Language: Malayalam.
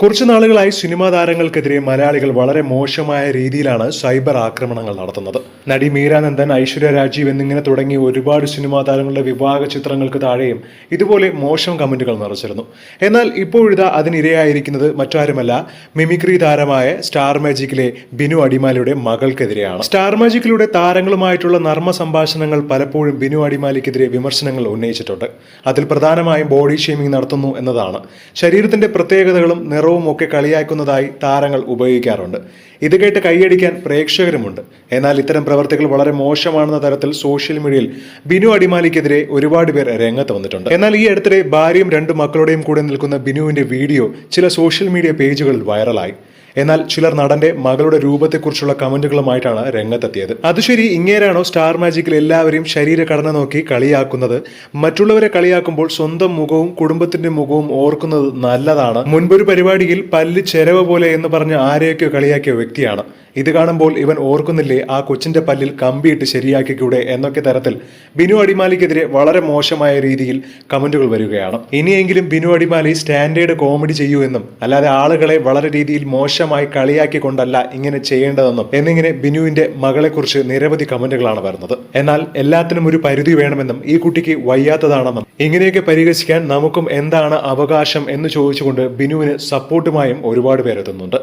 കുറച്ചു നാളുകളായി സിനിമാ താരങ്ങൾക്കെതിരെ മലയാളികൾ വളരെ മോശമായ രീതിയിലാണ് സൈബർ ആക്രമണങ്ങൾ നടത്തുന്നത്. നടി മീരാനന്ദൻ ഐശ്വര്യ രാജീവ് എന്നിങ്ങനെ തുടങ്ങി ഒരുപാട് സിനിമാ താരങ്ങളുടെ വിവാഹ ചിത്രങ്ങൾക്ക് താഴെയും ഇതുപോലെ മോശം കമന്റുകൾ നിറച്ചിരുന്നു. എന്നാൽ ഇപ്പോഴിതാ അതിനിരയായിരിക്കുന്നത് മറ്റാരുമല്ല മിമിക്രി താരമായ സ്റ്റാർ മാജിക്കിലെ ബിനു അടിമാലിയുടെ മകൾക്കെതിരെയാണ്. സ്റ്റാർ മാജിക്കിലൂടെ താരങ്ങളുമായിട്ടുള്ള നർമ്മ സംഭാഷണങ്ങൾ പലപ്പോഴും ബിനു അടിമാലിക്കെതിരെ വിമർശനങ്ങൾ ഉന്നയിച്ചിട്ടുണ്ട്. അതിൽ പ്രധാനമായും ബോഡി ഷേമിംഗ് നടത്തുന്നു എന്നതാണ്. ശരീരത്തിന്റെ പ്രത്യേകതകളും നിറവും ഒക്കെ കളിയാക്കുന്നതായി താരങ്ങൾ ഉപയോഗിക്കാറുണ്ട്. ഇത് കേട്ട് കൈയടിക്കാൻ പ്രേക്ഷകരുമുണ്ട്. എന്നാൽ ഇത്തരം പ്രവർത്തികൾ വളരെ മോശമാണെന്ന തരത്തിൽ സോഷ്യൽ മീഡിയയിൽ ബിനു അടിമാലിക്കെതിരെ ഒരുപാട് പേർ രംഗത്ത് വന്നിട്ടുണ്ട്. എന്നാൽ ഈ അടുത്തിടെ ഭാര്യയും രണ്ട് മക്കളുടെയും കൂടെ നിൽക്കുന്ന ബിനുവിന്റെ വീഡിയോ ചില സോഷ്യൽ മീഡിയ പേജുകളിൽ വൈറലായി. എന്നാൽ ചിലർ നടന്റെ മകളുടെ രൂപത്തെക്കുറിച്ചുള്ള കമന്റുകളുമായിട്ടാണ് രംഗത്തെത്തിയത്. അത് ശരി ഇങ്ങേരാണോ സ്റ്റാർ മാജിക്കിൽ എല്ലാവരെയും ശരീരഘടന നോക്കി കളിയാക്കുന്നത്? മറ്റുള്ളവരെ കളിയാക്കുമ്പോൾ സ്വന്തം മുഖവും കുടുംബത്തിന്റെ മുഖവും ഓർക്കുന്നത് നല്ലതാണ്. മുൻപൊരു പരിപാടിയിൽ പല്ല് ചെരവ് പോലെ എന്ന് പറഞ്ഞ് ആരെയൊക്കെയോ കളിയാക്കിയ വ്യക്തിയാണ്. ഇത് കാണുമ്പോൾ ഇവൻ ഓർക്കുന്നില്ലേ ആ കൊച്ചിന്റെ പല്ലിൽ കമ്പിയിട്ട് ശരിയാക്കിക്കൂടെ എന്നൊക്കെ തരത്തിൽ ബിനു അടിമാലിക്കെതിരെ വളരെ മോശമായ രീതിയിൽ കമന്റുകൾ വരികയാണ്. ഇനിയെങ്കിലും ബിനു അടിമാലി സ്റ്റാൻഡേർഡ് കോമഡി ചെയ്യൂ എന്നും അല്ലാതെ ആളുകളെ വളരെ രീതിയിൽ മോശമായി കളിയാക്കിക്കൊണ്ടല്ല ഇങ്ങനെ ചെയ്യേണ്ടതെന്നും എന്നിങ്ങനെ ബിനുവിന്റെ മകളെക്കുറിച്ച് നിരവധി കമന്റുകളാണ് വരുന്നത്. എന്നാൽ എല്ലാത്തിനും ഒരു പരിധി വേണമെന്നും ഈ കുട്ടിക്ക് വയ്യാത്തതാണെന്നും ഇങ്ങനെയൊക്കെ പരിഹസിക്കാൻ നമുക്കും എന്താണ് അവകാശം എന്ന് ചോദിച്ചുകൊണ്ട് ബിനുവിന് സപ്പോർട്ടുമായും ഒരുപാട് പേരെത്തുന്നുണ്ട്.